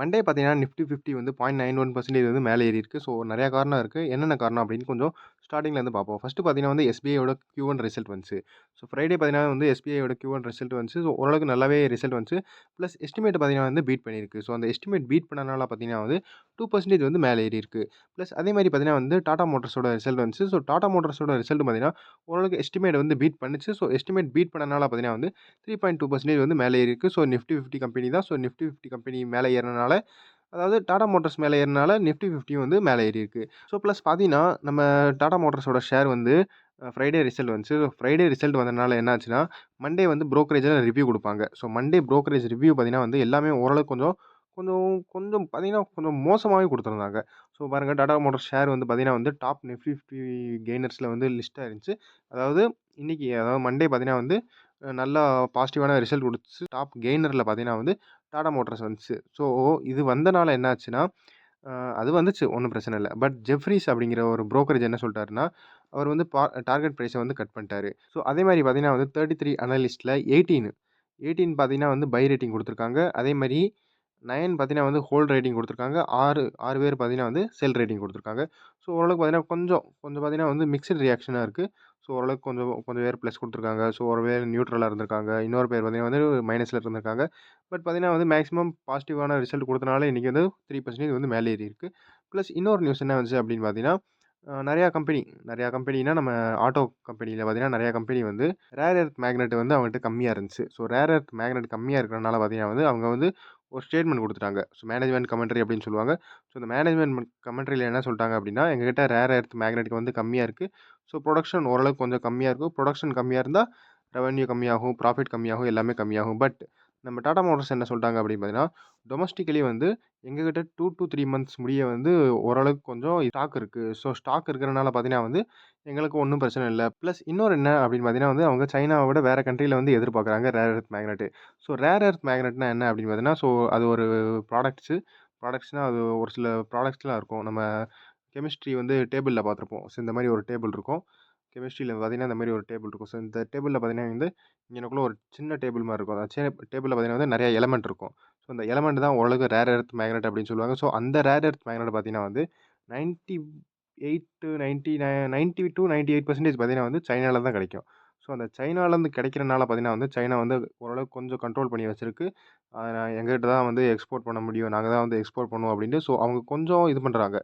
Monday பார்த்தீங்கன்னா Nifty fifty வந்து point nine one percentage வந்து மேலே ஏறி இருக்குது ஸோ நிறையா காரணம் இருக்குது என்னென்ன காரணம் அப்படின்னு கொஞ்சம் ஸ்டார்டிங்லேருந்து பார்ப்போம். ஃபஸ்ட்டு பார்த்தீங்கன்னா வந்து எஸ்பிஐயோட கியூ ஒன் ரிசல்ட் வந்துச்சு. ஸோ ஃப்ரைடே பார்த்தீங்கன்னா வந்து எஸ்பிஐயோட கியூ ஒன் ரிசல்ட் வந்துச்சு. ஸோ ஓரளவுக்கு நல்லாவே ரிசல்ட் வந்துச்சு. ப்ளஸ் எஸ்டிமேட் பார்த்தீங்கன்னா வந்து பீட் பண்ணியிருக்கு. ஸோ அந்த எஸ்டிமேட் பீட் பண்ணனால பார்த்தீங்கன்னா வந்து டூ பர்சன்டேஜ் வந்து மேலே ஏறி இருக்குது ப்ளஸ் அதே மாதிரி பார்த்தீங்கன்னா வந்து டாடா மோட்டர்ஸோட ரிசல்ட் வந்துச்சு. ஸோ டாடா மோட்டர்ஸோட ரிசல்ட் பார்த்தீங்கன்னா ஓரளவுக்கு எஸ்டிமேட் வந்து பீட் பண்ணிச்சு. ஸோ எஸ்டிமேட் பீட் பண்ணனால பார்த்தீங்கன்னா வந்து த்ரீ பாயிண்ட் டூ பர்சன்டேஜ் வந்து மேலே ஏறி இருக்குது ஸோ நிஃப்டி ஃபிஃப்டி கம்பெனி தான். ஸோ நிஃப்டி ஃபிஃப்டி கம்பெனி மேலே ஏறினால அதாவது டாடா மோட்டர்ஸ் மேலே ஏறினால நிஃப்டி ஃபிஃப்டியும் வந்து மேலே ஏறி இருக்குது ஸோ ப்ளஸ் பார்த்தீங்கன்னா நம்ம டாடா மோட்டர்ஸோட ஷேர் வந்து ஃப்ரைடே ரிசல்ட் வந்துச்சு. ஸோ ஃப்ரைடே ரிசல்ட் வந்ததுனால என்னாச்சுன்னா மண்டே வந்து ப்ரோக்கரேஜில் ரிவ்யூ கொடுப்பாங்க. ஸோ மண்டே ப்ரோக்கரேஜ் ரிவ்யூ பார்த்தீங்கன்னா வந்து எல்லாமே ஓரளவுக்கு கொஞ்சம் கொஞ்சம் கொஞ்சம் பார்த்தீங்கன்னா கொஞ்சம் மோசமாகவே கொடுத்துருந்தாங்க. ஸோ பாருங்கள் டாடா மோட்டர் ஷேர் வந்து பார்த்தீங்கன்னா வந்து டாப் நிஃப்டி ஃபிஃப்டி கெய்னர்ஸில் வந்து லிஸ்ட்டாக இருந்துச்சு அதாவது இன்றைக்கி அதாவது மண்டே பார்த்தீங்கன்னா வந்து நல்லா பாசிட்டிவான ரிசல்ட் கொடுத்து டாப் கெய்னரில் பார்த்தீங்கன்னா வந்து டாடா மோட்டர்ஸ் வந்துச்சு. ஸோ இது வந்தனால என்னாச்சுன்னா அது வந்துச்சு ஒன்றும் பிரச்சனை இல்லை. பட் ஜெஃப்ரிஸ் அப்படிங்கிற ஒரு ப்ரோக்கரேஜ் என்ன சொல்லிட்டாருன்னா அவர் வந்து பா டார்கெட் ப்ரைஸை வந்து கட் பண்ணிட்டாரு. ஸோ அதே மாதிரி பார்த்தீங்கன்னா வந்து தேர்ட்டி த்ரீ அனலிஸ்ட்டில் எயிட்டீன் எயிட்டீன் பார்த்தீங்கன்னா வந்து பை ரேட்டிங் கொடுத்துருக்காங்க. அதே மாதிரி நயன் பார்த்தீங்கன்னா வந்து ஹோல்ட் ரேட்டிங் கொடுத்துருக்காங்க. ஆறு ஆறு பேர் பார்த்தீங்கன்னா வந்து செல் ரேட்டிங் கொடுத்துருக்காங்க. ஸோ ஓரளவுக்கு பார்த்தீங்கன்னா கொஞ்சம் கொஞ்சம் பார்த்தீங்கன்னா வந்து மிக்சட் ரியாக்ஷனாக இருக்குது ஸோ ஓரளவுக்கு கொஞ்சம் கொஞ்சம் பேர் ப்ளஸ் கொடுத்துருக்காங்க. ஸோ ஒரு பேர் நியூட்ரலாக இருந்திருக்காங்க. இன்னொரு பேர் பார்த்தீங்கன்னா வந்து மைனஸில் இருந்திருக்காங்க. பட் பார்த்திங்கன்னா வந்து மேக்ஸிமம் பாசிட்டிவான ரிசல்ட் கொடுத்தனால இன்றைக்கி வந்து த்ரீ பர்சன்டேஜ் வந்து மேலே ஏறி இருக்குது ப்ளஸ் இன்னொரு நியூஸ் என்ன வந்துச்சு அப்படின்னு பார்த்தீங்கன்னா நிறையா கம்பெனி நிறையா கம்பெனினா நம்ம ஆட்டோ கம்பெனியில் பார்த்தீங்கன்னா நிறையா கம்பெனி வந்து ரேர் எர்த் மேக்னெட் வந்து அவங்ககிட்ட கம்மியாக இருந்துச்சு. ஸோ ரேர் எர்த் மேக்னெட் கம்மியாக இருக்கிறனால பார்த்தீங்கன்னா வந்து அவங்க வந்து ஒரு ஸ்டேட்மெண்ட் கொடுத்துட்டாங்க. ஸோ மேனேஜ்மெண்ட் கமெண்ட்ரி அப்படின்னு சொல்லுவாங்க. ஸோ இந்த மேனேஜ்மெண்ட் கமெண்ட்ரியில் என்ன சொல்லிட்டாங்க அப்படின்னா எங்ககிட்ட ரேர் எர்த் மேக்னெட்டிக் வந்து கம்மியாக இருக்குது ஸோ ப்ரொடக்ஷன் ஓரளவுக்கு கொஞ்சம் கம்மியாக இருக்கும். ப்ரொடக்ஷன் கம்மியாக இருந்தால் ரெவன்யூ கம்மியாகும் ப்ராஃபிட் கம்மியாகும் எல்லாமே கம்மியாகும். பட் நம்ம டாடா மோட்டர்ஸ் என்ன சொல்கிறாங்க அப்படின்னு பார்த்தீங்கன்னா டொமஸ்டிக்கலி வந்து எங்ககிட்ட டூ டு த்ரீ மந்த்ஸ் முடிய வந்து ஓரளவுக்கு கொஞ்சம் ஸ்டாக் இருக்குது ஸோ ஸ்டாக் இருக்கிறனால பார்த்தீங்கன்னா வந்து எங்களுக்கு ஒன்றும் பிரச்சனை இல்லை. ப்ளஸ் இன்னொரு என்ன அப்படின்னு பார்த்தீங்கன்னா வந்து அவங்க சைனாவை விட வேறு கண்ட்ரியில் வந்து எதிர்பார்க்குறாங்க rare earth magnet so rare earth மேக்னெட்னா என்ன அப்படின்னு பார்த்தீங்கன்னா ஸோ அது ஒரு ப்ராடக்ட்ஸு ப்ராடக்ட்ஸ்னால் அது ஒரு சில ப்ராடக்ட்ஸ்லாம் இருக்கும். நம்ம கெமிஸ்ட்ரி வந்து டேபிளில் பார்த்துருப்போம். ஸோ இந்த மாதிரி ஒரு டேபிள் இருக்கும். கெமிஸ்ட்ரியில் பார்த்தீங்கன்னா இந்த மாதிரி ஒரு டேபிள் இருக்கும். ஸோ இந்த டேபிளில் பார்த்தீங்கன்னா வந்து இங்கனக்குள்ள ஒரு சின்ன டேபிள் மாதிரி இருக்கும். அந்த சின்ன டேபிளில் பார்த்தீங்கன்னா வந்து நிறைய எலமெண்ட் இருக்கும். ஸோ அந்த எலமெண்ட் தான் ஓரளவுக்கு ரேர் எர்த் மேக்னெட் அப்படின்னு சொல்லுவாங்க. ஸோ அந்த ரேர் எர்த் மேக்னெட் பார்த்தீங்கன்னா வந்து நைன்ட்டி எயிட்டு நைன்ட்டி நை ninety two ninety eight percentage பார்த்தீங்கன்னா வந்து சைனாவில் தான் கிடைக்கும். ஸோ அந்த சைனாலேருந்து கிடைக்கிறனால பார்த்தீங்கன்னா வந்து சைனா வந்து ஓரளவுக்கு கொஞ்சம் கண்ட்ரோல் பண்ணி வச்சிருக்கு. எங்ககிட்ட தான் வந்து எக்ஸ்போர்ட் பண்ண முடியும். நாங்கள் தான் வந்து எக்ஸ்போர்ட் பண்ணுவோம் அப்படின்ட்டு ஸோ அவங்க கொஞ்சம் இது பண்ணுறாங்க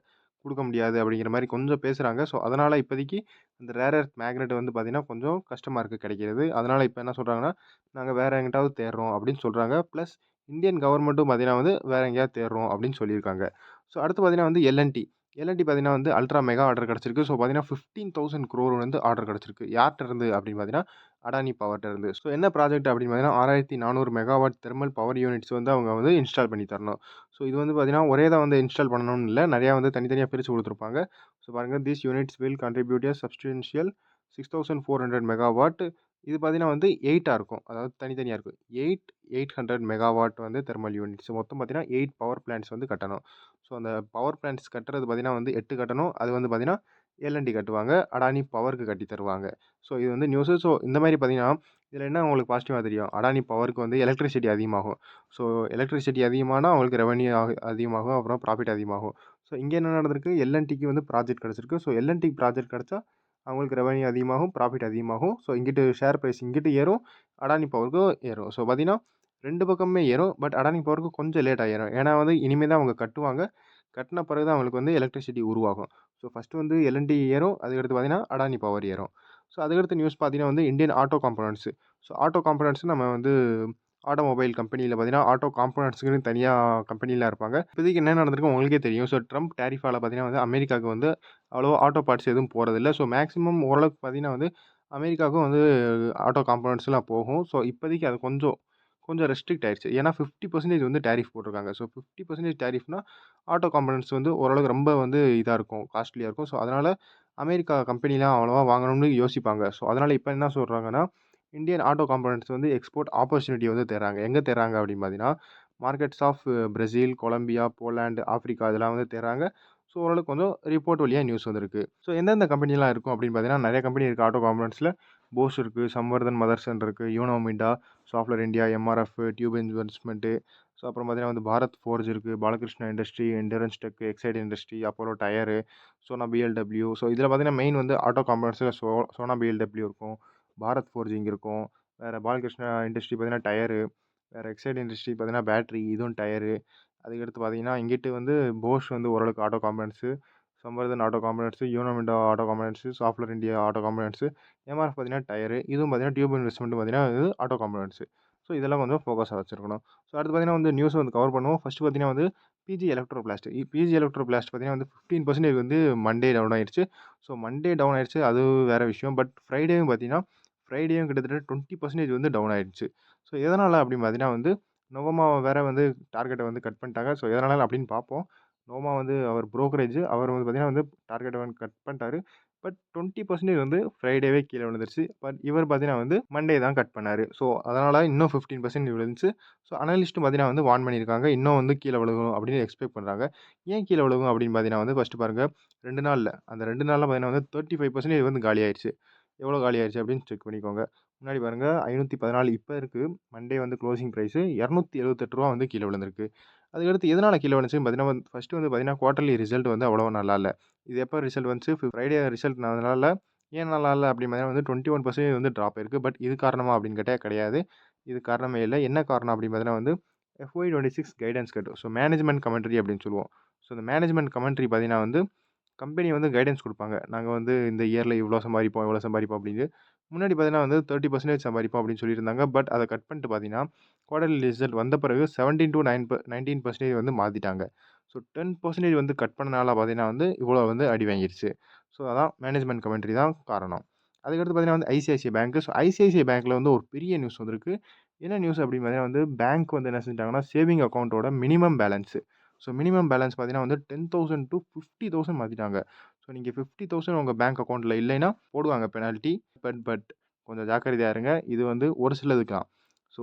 கொடுக்க முடியாது அப்படிங்கிற மாதிரி கொஞ்சம் பேசுகிறாங்க ஸோ அதனால் இப்போதைக்கு இந்த ரேர் எர்த் மேக்னெட் வந்து பார்த்திங்கன்னா கொஞ்சம் கஷ்டமாக இருக்குது கிடைக்கிறது. அதனால் இப்போ என்ன சொல்கிறாங்கன்னா நாங்கள் வேறு எங்கிட்டாவது தேடுறோம் அப்படின்னு சொல்கிறாங்க ப்ளஸ் இந்தியன் கவர்மெண்ட்டும் பார்த்திங்கன்னா வந்து வேறு எங்கேயாவது தேடுறோம் அப்படின்னு சொல்லியிருக்காங்க. ஸோ அடுத்து பார்த்திங்கன்னா வந்து எல்என்டி எல்என்டி பார்த்தீங்கன்னா வந்து அல்ட்ரா மெகா ஆர்டர் கிடச்சிருக்கு. ஸோ பார்த்தீங்கன்னா ஃபிஃப்டீன் தௌசண்ட் க்ரோர் வந்து ஆர்டர் கிடச்சிருக்கு. யார்கிட்ட இருந்து அப்படின்னு பார்த்தீங்கன்னா அடானி பவர்கிட்ட இருந்து. ஸோ என்ன ப்ராஜெக்ட் அப்படின்னு பார்த்தீங்கன்னா ஆறாயிரத்தி நானூறு மெகாவாட் தெர்மல் பவர் யூனிட்ஸ் வந்து அவங்க வந்து இன்ஸ்டால் பண்ணி தரணும். ஸோ இது வந்து பார்த்தீங்கன்னா ஒரே தான் வந்து இன்ஸ்டால் பண்ணணும்னு இல்லை. நிறையா வந்து தனித்தனியாக பிரித்து கொடுத்துருப்பாங்க. ஸோ பாருங்கள் these units will contribute substantial six thousand four hundred megawatt இது பார்த்தீங்கன்னா வந்து எயிட்டாக இருக்கும். அதாவது தனித்தனியாக இருக்கும். எயிட் எயிட் ஹண்ட்ரட் மெகாவாட் வந்து தெர்மல் யூனிட்ஸ் மொத்தம் பார்த்தீங்கன்னா எயிட் பவர் பிளான்ட்ஸ் வந்து கட்டணும். ஸோ அந்த பவர் பிளான்ட்ஸ் கட்டுறது பார்த்தீங்கன்னா வந்து எட்டு கட்டணும். அது வந்து பார்த்தீங்கன்னா எல்என்டி கட்டுவாங்க. அடானி பவருக்கு கட்டி தருவாங்க. ஸோ இது வந்து நியூஸு ஸோ இந்த மாதிரி பார்த்தீங்கன்னா இதில் என்ன உங்களுக்கு பாசிட்டிவாக தெரியும்? அடானி பவருக்கு வந்து எலக்ட்ரிசிட்டி அதிகமாகும். ஸோ எலக்ட்ரிசிட்டி அதிகமானால் அவங்களுக்கு ரெவன்யூ அதிகமாகும். அப்புறம் ப்ராஃபிட் அதிகமாகும். ஸோ இங்கே என்ன நடந்திருக்கு? எல்என்டிக்கு வந்து ப்ராஜெக்ட் கிடச்சிருக்கு. ஸோ எல்என்டி ப்ராஜெக்ட் கிடச்சா அவங்களுக்கு ரெவன்யூ அதிகமாகும் ப்ராஃபிட் அதிகமாகும். ஸோ இங்கிட்டு ஷேர் ப்ரைஸ் இங்கிட்டு ஏறும். அடானி பவருக்கும் ஏறும். ஸோ பார்த்தீங்கன்னா ரெண்டு பக்கமே ஏறும். பட் அடானி பவருக்கு கொஞ்சம் லேட் ஆகிடும் ஏன்னா வந்து இனிமேல் தான் அவங்க கட்டுவாங்க. கட்டின பிறகு தான் அவங்களுக்கு வந்து எலக்ட்ரிசிட்டி உருவாகும். ஸோ ஃபஸ்ட்டு வந்து எல்என்டி ஏறும். அதுக்கடுத்து பார்த்தீங்கன்னா அடானி பவர் ஏறும். ஸோ அதுக்கடுத்து நியூஸ் பார்த்தீங்கன்னா வந்து Indian auto components so auto components நம்ம வந்து ஆட்டோமொபைல் கம்பெனியில் பார்த்தீங்கன்னா ஆட்டோ காம்பனன்ட்ஸுக்குன்னு தனியாக கம்பெனிலாம் இருப்பாங்க. இப்போதைக்கு என்ன நடந்திருக்கு உங்களுக்கே தெரியும். ஸோ ட்ரம்ப் டேரிஃபால் பார்த்தீங்கன்னா வந்து அமெரிக்காவுக்கு வந்து அவ்வளோவா ஆட்டோ பார்ட்ஸ் எதுவும் போகிறதில்ல ஸோ மேக்ஸிமம் ஓரளவுக்கு பார்த்தீங்கன்னா வந்து அமெரிக்காவுக்கும் வந்து ஆட்டோ காம்பனன்ட்ஸ்லாம் போகும். ஸோ இப்போதைக்கு அது கொஞ்சம் கொஞ்சம் ரெஸ்ட்ரிக்ட் ஆயிடுச்சு. ஏன்னா ஃபிஃப்டி பர்சன்டேஜ் வந்து டேரிஃப் போட்டிருக்காங்க. ஸோ ஃபிஃப்டி பர்சன்டேஜ் டேரிஃப்னா ஆட்டோ காம்பனன்ட்ஸ் வந்து ஓரளவுக்கு ரொம்ப வந்து இதாக இருக்கும் காஸ்ட்லியாக இருக்கும். ஸோ அதனால் அமெரிக்கா கம்பெனிலாம் அவ்வளோவா வாங்கணும்னு யோசிப்பாங்க. ஸோ அதனால் இப்போ என்ன சொல்கிறாங்கன்னா இந்தியன் ஆட்டோ காம்போனன்ட்ஸ் வந்து எக்ஸ்போர்ட் ஆப்பர்ச்சுனிட்டி வந்து தராங்க எங்கே தராங்க அப்படின்னு பார்த்தீங்கன்னா markets of Brazil Colombia Poland Africa இதெல்லாம் வந்து தராங்க ஸோ ஓரளவுக்கு கொஞ்சம் ரிப்போர்ட் வழியாக நியூஸ் வந்திருக்கு. ஸோ எந்தெந்த கம்பெனிலாம் இருக்கும் அப்படின்னு பார்த்தீங்கன்னா நிறைய கம்பெனி இருக்குது ஆட்டோ காம்பனன்ட்ஸில் போஸ் இருக்குது சம்வர்தன் மதர்சன் இருக்குது Uno Minda software India MRF tube investment so அப்புறம் பார்த்தீங்கன்னா வந்து பாரத் ஃபோர்ஜ் இருக்குது Balakrishna industry endurance tech exide industry Apollo tyre Sona BLW so இதில் பார்த்தீங்கன்னா மெயின் வந்து ஆட்டோ காம்பனன்ட்ஸில் சோ சோனா பிஎல்டபிள்யூ இருக்கும். பாரத் ஃபோர்ஜிங் இருக்கும். வேறு பாலகிருஷ்ணா இண்டஸ்ட்ரி பார்த்தீங்கன்னா டயரு வேறு எக்ஸைட் இண்டஸ்ட்ரி பார்த்தீங்கன்னா பேட்ரி இதுவும் டயரு. அதுக்கடுத்து பார்த்தீங்கன்னா இங்கிட்டு வந்து போஷ் வந்து ஓரளவுக்கு auto components Samvardhana auto components Uno Minda auto components software India auto components MRF பார்த்தீங்கன்னா டயரு இதுவும் பார்த்தீங்கன்னா டியூப் இன்வெஸ்ட்மெண்ட் பார்த்தீங்கன்னா இது ஆட்டோ காம்பனன்ட்ஸு ஸோ இதெல்லாம் கொஞ்சம் ஃபோக்கஸாக வச்சிருக்கணும். ஸோ அடுத்து பார்த்தீங்கன்னா வந்து நியூஸ் வந்து கவர் பண்ணுவோம். ஃபஸ்ட்டு பார்த்தீங்கன்னா வந்து PG electro blast PG electro blast பார்த்தீங்கன்னா வந்து ஃபிஃப்டீன் பர்சன்டேஜ் வந்து மண்டே டவுன் ஆயிடுச்சு ஸோ மண்டே டவுன் ஆயிடுச்சு அது வேறு விஷயம். பட் ஃப்ரைடேவும் பார்த்தீங்கன்னா ஃப்ரைடேயும் கிட்டத்தட்ட டுவெண்ட்டி பர்சன்டேஜ் வந்து டவுன் ஆயிடுச்சு. ஸோ எதனால் அப்படின்னு பார்த்தீங்கன்னா வந்து நோவமா வேறு வந்து டார்கெட்டை வந்து கட் பண்ணிட்டாங்க. ஸோ எதனால் அப்படின்னு பார்ப்போம் நோமா வந்து அவர் ப்ரோக்கரேஜ் அவர் வந்து பார்த்திங்கன்னா வந்து டார்கெட்டை வந்து கட் பண்ணிட்டாரு. பட் டுவெண்ட்டி பர்சன்டேஜ் வந்து ஃப்ரைடேவே கீழே விழுந்துருச்சு. பட் இவர் பார்த்தீங்கன்னா வந்து மண்டே தான் கட் பண்ணார். ஸோ அதனால் இன்னும் ஃபிஃப்டீன் பர்சன்ட் விழுந்துச்சு. ஸோ அனலிஸ்ட்டும் பார்த்தீங்கன்னா வந்து வார்ன் பண்ணியிருக்காங்க. இன்னும் வந்து கீழே விழுகும் அப்படின்னு எக்ஸ்பெக்ட் பண்ணுறாங்க ஏன் கீழே விழுகும் அப்படின்னு பார்த்தீங்கன்னா வந்து ஃபஸ்ட்டு பாருங்கள் ரெண்டு நாளில் அந்த ரெண்டு நாளில் பார்த்தீங்கன்னா வந்து தேர்ட்டி ஃபைவ் பர்சன்டேஜ் வந்து காலி ஆயிடுச்சு எவ்வளோ காலி ஆயிடுச்சு அப்படின்னு செக் பண்ணிக்கோங்க. முன்னாடி பாருங்கள் ஐநூற்றி பதினாலு இப்போ இருக்குது மண்டே வந்து க்ளோசிங் ப்ரைஸு இரநூத்தி எழுபத்தெட்டு ரூபா வந்து கீழே விழுந்திருக்கு. அதுக்கடுத்து எதனால் கீழே வந்துச்சு பார்த்தீங்கன்னா வந்து ஃபஸ்ட்டு வந்து பார்த்தீங்கன்னா குவார்டர்லி ரிசல்ட் வந்து அவ்வளோ நல்லா இல்லை. இது எப்போ ரிசல்ட் வந்துச்சு? ஃப்ரைடே ரிசல்ட் நல்லா ஏன் நல்லா இல்லை? அப்படின்னு வந்து டுவெண்ட்டி ஒன் பர்சன்டேஜ் வந்து ட்ராப் இருக்குது பட் இது காரணமாக அப்படின்னு கேட்டால் கிடையாது. இது காரணமே இல்லை. என்ன காரணம் அப்படின்னு பார்த்தீங்கன்னா வந்து FY twenty six guidance cut so management commentary அப்படின்னு சொல்லுவோம். ஸோ இந்த மேனேஜ்மெண்ட் கமெண்ட்ரி பார்த்தீங்கன்னா வந்து கம்பெனி வந்து கைடன்ஸ் கொடுப்பாங்க. நாங்கள் வந்து இந்த இயரில் இவ்வளோ சம்பாதிப்போம் இவ்வளோ சம்பாதிப்போம் அப்படின்னு முன்னாடி பார்த்தீங்கன்னா வந்து தேர்ட்டி பர்சன்டேஜ் சம்பாதிப்போம் அப்படின்னு சொல்லியிருந்தாங்க. பட் அதை கட் பண்ணிட்டு பார்த்தீங்கன்னா குவார்டர்லி ரிசல்ட் வந்த பிறகு seventeen to nine nineteen percentage வந்து மாற்றிட்டாங்க ஸோ டென் பர்சன்டேஜ் வந்து கட் பண்ணனால பார்த்தீங்கன்னா வந்து இவ்வளோ வந்து அடி வாங்கிடுச்சு ஸோ அதான் மேனேஜ்மெண்ட் கமெண்ட்ரி தான் காரணம். அதுக்கடுத்து பார்த்தீங்கன்னா வந்து ஐசிஐசிஐ பேங்க் ஸோ ஐசிஐசிஐ பேங்க்கில் வந்து ஒரு பெரிய நியூஸ் வந்திருக்கு. என்ன நியூஸ் அப்படின்னு பார்த்தீங்கன்னா வந்து பேங்க் வந்து என்ன செஞ்சிட்டாங்கன்னா saving அக்கௌண்ட்டோட minimum balance so minimum balance பார்த்தீங்கன்னா வந்து ten thousand to fifty thousand மாற்றிட்டாங்க ஸோ நீங்கள் ஃபிஃப்டி தௌசண்ட் உங்கள் பேங்க் அக்கௌண்ட்டில் இல்லைன்னா போடுவாங்க பெனால்ட்டி பட் பட் கொஞ்சம் ஜாக்கிரதையாக இருங்க. இது வந்து ஒரு சிலதுக்கு தான் ஸோ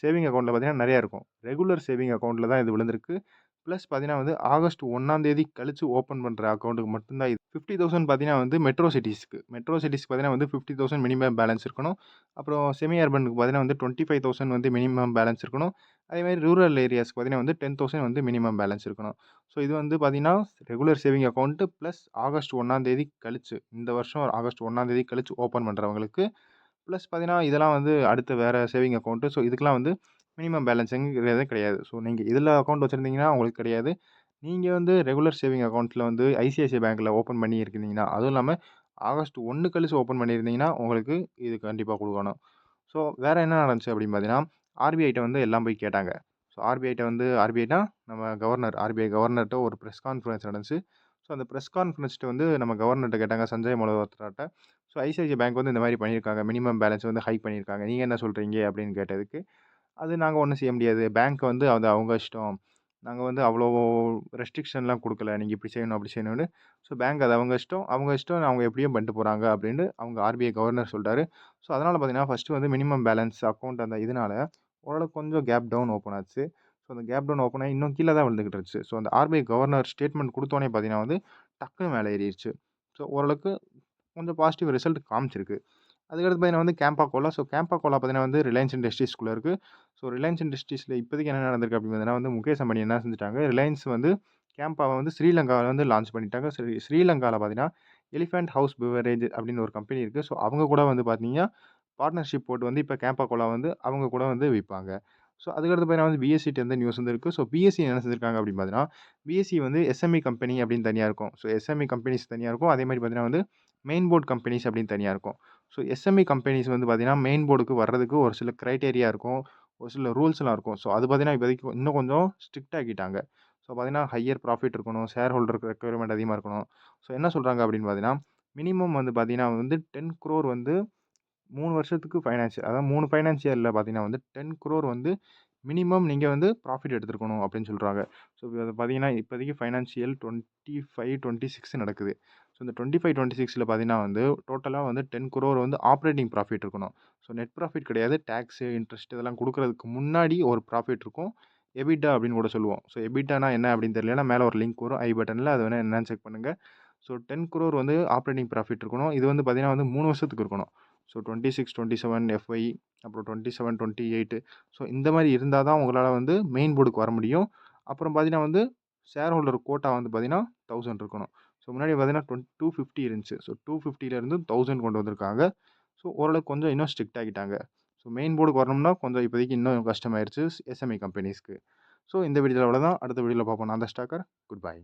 சேவிங் அக்கௌண்ட்டில் பார்த்தீங்கன்னா நிறையா இருக்கும். ரெகுலர் சேவிங் அக்கௌண்ட்டில் தான் இது விழுந்திருக்கு. ப்ளஸ் பார்த்தீங்கன்னா வந்து ஆகஸ்ட் ஒன்றாந்தேதி கழித்து ஓப்பன் பண்ணுற அக்கௌண்ட்டுக்கு மட்டும்தான் இது. ஃபிஃப்டி தௌசண்ட் பார்த்தீங்கன்னா வந்து மெட்ரோ சிட்டிஸ்க்கு மெட்ரோ சிட்டிஸ்க்கு பார்த்தீங்கன்னா வந்து ஃபிஃப்டி தௌசண்ட் மினிமம் பேலன்ஸ் இருக்கணும். அப்புறம் செமி அர்பனுக்கு பார்த்தீங்கன்னா வந்து டுவெண்ட்டி ஃபைவ் தௌசண்ட் வந்து மினிமம் பேலன்ஸ் இருக்கணும். அதேமாதிரி ரூரல் ஏரியாஸ்க்கு பார்த்தீங்கன்னா வந்து டென் தௌசண்ட் வந்து மினிமம் பேலன்ஸ் இருக்கணும். ஸோ இது வந்து பார்த்தீங்கன்னா regular saving account plus August ஒன்றாந்தேதி கழிச்சு இந்த வருஷம் ஆகஸ்ட் ஒன்றாந்தேதி கழிச்சு ஓப்பன் பண்ணுறவங்களுக்கு ப்ளஸ் பார்த்தீங்கன்னா இதெல்லாம் வந்து அடுத்த வேறு சேவிங் அக்கௌண்ட்டு ஸோ இதுக்கெலாம் வந்து மினிமம் பேலன்ஸுங்கிறதே கிடையாது. ஸோ நீங்கள் இதில் அக்கௌண்ட் வச்சுருந்தீங்கன்னா உங்களுக்கு கிடையாது. நீங்கள் வந்து ரெகுலர் சேவிங் அக்கௌண்ட்டில் வந்து ஐசிஐசிஐ பேங்க்கில் ஓப்பன் பண்ணி இருந்தீங்கன்னா அதுவும் இல்லாமல் ஆகஸ்ட் ஒன்று கழிச்சு ஓப்பன் பண்ணியிருந்தீங்கன்னா உங்களுக்கு இது கண்டிப்பாக கொடுக்கணும். ஸோ வேறு என்ன நடந்துச்சு அப்படின்னு பார்த்தீங்கன்னா ஆர்பிஐட்ட வந்து எல்லாம் போய் கேட்டாங்க. ஸோ ஆர்பிஐட்ட வந்து ஆர்பிஐனா நம்ம கவர்னர் ஆர்பிஐ கவர்னர்கிட்ட ஒரு ப்ரெஸ் கான்ஃபரன்ஸ் நடந்துச்சு. ஸோ அந்த ப்ரெஸ் கான்ஃபரன்ஸ்ட்டு வந்து நம்ம கவர்னர்கிட்ட கேட்டாங்க சஞ்சய் மலோத்ராட்ட ஸோ ஐசிஐசிஐ பேங்க் வந்து இந்த மாதிரி பண்ணியிருக்காங்க. மினிமம் பேலன்ஸ் வந்து ஹை பண்ணியிருக்காங்க. நீங்கள் என்ன சொல்கிறீங்க அப்படின்னு கேட்டதுக்கு அது நாங்கள் ஒன்றும் செய்ய முடியாது. பேங்க் வந்து அது அவங்க இஷ்டம். நாங்கள் வந்து அவ்வளோ ரெஸ்ட்ரிக்ஷன்லாம் கொடுக்கல. நீங்கள் இப்படி செய்யணும் அப்படி செய்யணும்னு. ஸோ பேங்க் அது அவங்க இஷ்டம். அவங்க இஷ்டம் அவங்க எப்படியும் பண்ணிட்டு போகிறாங்க அப்படின்ட்டு அவங்க ஆர்பிஐ கவர்னர் சொல்லிட்டாரு ஸோ அதனால் பார்த்தீங்கன்னா ஃபஸ்ட்டு வந்து மினிமம் பேலன்ஸ் அக்கௌண்ட் அந்த இதனால் ஓரளவுக்கு கொஞ்சம் கேப் டவுன் ஓப்பன் ஆச்சு. ஸோ அந்த கேப் டவுன் ஓப்பன் ஆகி இன்னும் கீழே தான் விழுந்துக்கிட்டு இருந்துச்சு. ஸோ அந்த ஆர்பிஐ கவர்னர் ஸ்டேட்மெண்ட் கொடுத்தோன்னே பார்த்தீங்கன்னா வந்து டக்குன்னு மேலே ஏறிடுச்சு. ஸோ ஓரளவுக்கு கொஞ்சம் பாசிட்டிவ் ரிசல்ட் காமிச்சிருக்கு. அதுக்கடுத்து பார்த்தீங்கன்னா வந்து Campa cola so Campa cola பார்த்தீங்கன்னா வந்து ரிலையன்ஸ் இண்டஸ்ட்ரீஸ்குள்ளே இருக்குது ஸோ ரிலையன்ஸ் இண்டஸ்ட்ரீஸில் இப்போதைக்கு என்ன நடந்திருக்கு அப்படின்னு வந்து முகேஷ் அம்பானி என்ன செஞ்சுட்டாங்க? ரிலையன்ஸ் வந்து கேம்பாவை வந்து ஸ்ரீலங்காவில் வந்து லான்ச் பண்ணிட்டாங்க. ஸ்ரீ ஸ்ரீலங்காவில் பார்த்தீங்கன்னா எலிஃபெண்ட் ஹவுஸ் பிவரேஜ் அப்படின்னு ஒரு கம்பெனி இருக்குது ஸோ அவங்க கூட வந்து பார்த்தீங்கன்னா பார்ட்னர்ஷிப் போட்டு வந்து இப்போ கேம்பா கோலா வந்து அவங்க கூட வந்து விற்பாங்க ஸோ அதுக்கடுத்து பார்த்தீங்கன்னா வந்து பிஎஸ்சிட்டு வந்து நியூஸ் வந்து இருக்குது ஸோ பிஎஸ்சி என்ன செஞ்சிருக்காங்க அப்படின்னு பார்த்தீங்கன்னா பிஎஸ்சி வந்து எஸ்எம்இ கம்பெனி அப்படின்னு தனியாக இருக்கும். ஸோ எஸ்எம்இ கம்பெனிஸ் தனியாக இருக்கும். அதே மாதிரி பார்த்தீங்கன்னா வந்து மெயின் போர்ட் கம்பெனிஸ் அப்படின்னு தனியாக இருக்கும். ஸோ எஸ்எம்இ கம்பெனிஸ் வந்து பார்த்தீங்கன்னா மெயின் போர்டுக்கு வர்றதுக்கு ஒரு சில க்ரைட்டேரியா இருக்கும். ஒரு சில ரூல்ஸ்லாம் இருக்கும். ஸோ அது பார்த்தீங்கன்னா இப்போதைக்கு இன்னும் கொஞ்சம் ஸ்ட்ரிக்ட் ஆக்கிட்டாங்க. ஸோ பார்த்தீங்கன்னா ஹையர் ப்ராஃபிட் இருக்கணும். ஷேர் ஹோல்டருக்கு ரெக்குயர்மெண்ட் அதிகமாக இருக்கணும். ஸோ என்ன சொல்கிறாங்க அப்படின்னு பார்த்தீங்கன்னா மினிமம் வந்து பார்த்தீங்கன்னா வந்து டென் க்ரோர் வந்து மூணு வருஷத்துக்கு ஃபைனான்ஷியல் அதாவது மூணு ஃபைனான்ஷியலில் பார்த்தீங்கன்னா வந்து டென் க்ரோர் வந்து மினிமம் நீங்கள் வந்து ப்ராஃபிட் எடுத்துருக்கணும் அப்படின்னு சொல்கிறாங்க ஸோ அதை பார்த்தீங்கன்னா இப்போதைக்கு financial twenty five twenty six நடக்குது. ஸோ இந்த டுவெண்ட்டி ஃபைவ் டுவெண்ட்டி சிக்ஸில் பார்த்தீங்கன்னா வந்து டோட்டலாக வந்து டென் குரோர் வந்து ஆப்ரேட்டிங் ப்ராஃபிட் இருக்கணும். ஸோ நெட் ப்ராஃபிட் கிடையாது. டேக்ஸு இன்ட்ரெஸ்ட் இதெல்லாம் கொடுக்குறதுக்கு முன்னாடி ஒரு ப்ராஃபிட் இருக்கும். எபிட்டா அப்படின்னு கூட சொல்லுவோம். ஸோ எபிட்டானா என்ன அப்படின்னு தெரியலனா மேலே ஒரு லிங்க் வரும். ஐ பட்டனில் அது வேணால் என்னன்னு செக் பண்ணுங்கள் ஸோ டென் குரோர் வந்து ஆப்ரேட்டிங் ப்ராஃபிட் இருக்கணும். இது வந்து பார்த்தீங்கன்னா வந்து மூணு வருஷத்துக்கு இருக்கணும். So twenty six twenty seven FY அப்புறம் twenty seven twenty eight so இந்த மாதிரி இருந்தால் தான் உங்களால் வந்து மெயின் போர்டுக்கு வர முடியும். அப்புறம் பார்த்தீங்கன்னா வந்து ஷேர் ஹோல்டர் கோட்டா வந்து பார்த்திங்கன்னா தௌசண்ட் இருக்கணும். ஸோ முன்னாடி பார்த்தீங்கன்னா டுவெண்ட் டூ ஃபிஃப்டி இருந்துச்சு. ஸோ டூ ஃபிஃப்டிலேருந்து தௌசண்ட் கொண்டு வந்திருக்காங்க. ஸோ ஓரளவுக்கு கொஞ்சம் இன்னும் ஸ்ட்ரிக்ட் ஆகிட்டாங்க. ஸோ மெயின் போர்டுக்கு வரணும்னா கொஞ்சம் இப்போதைக்கு இன்னும் கஷ்டமாயிருச்சு எஸ்எம்ஐ கம்பெனிஸ்க்கு ஸோ இந்த வீடியோவில் அவ்வளோதான் அடுத்த வீடியோவில் பார்ப்போம். நான் அந்த ஸ்டாக்கர் குட் பை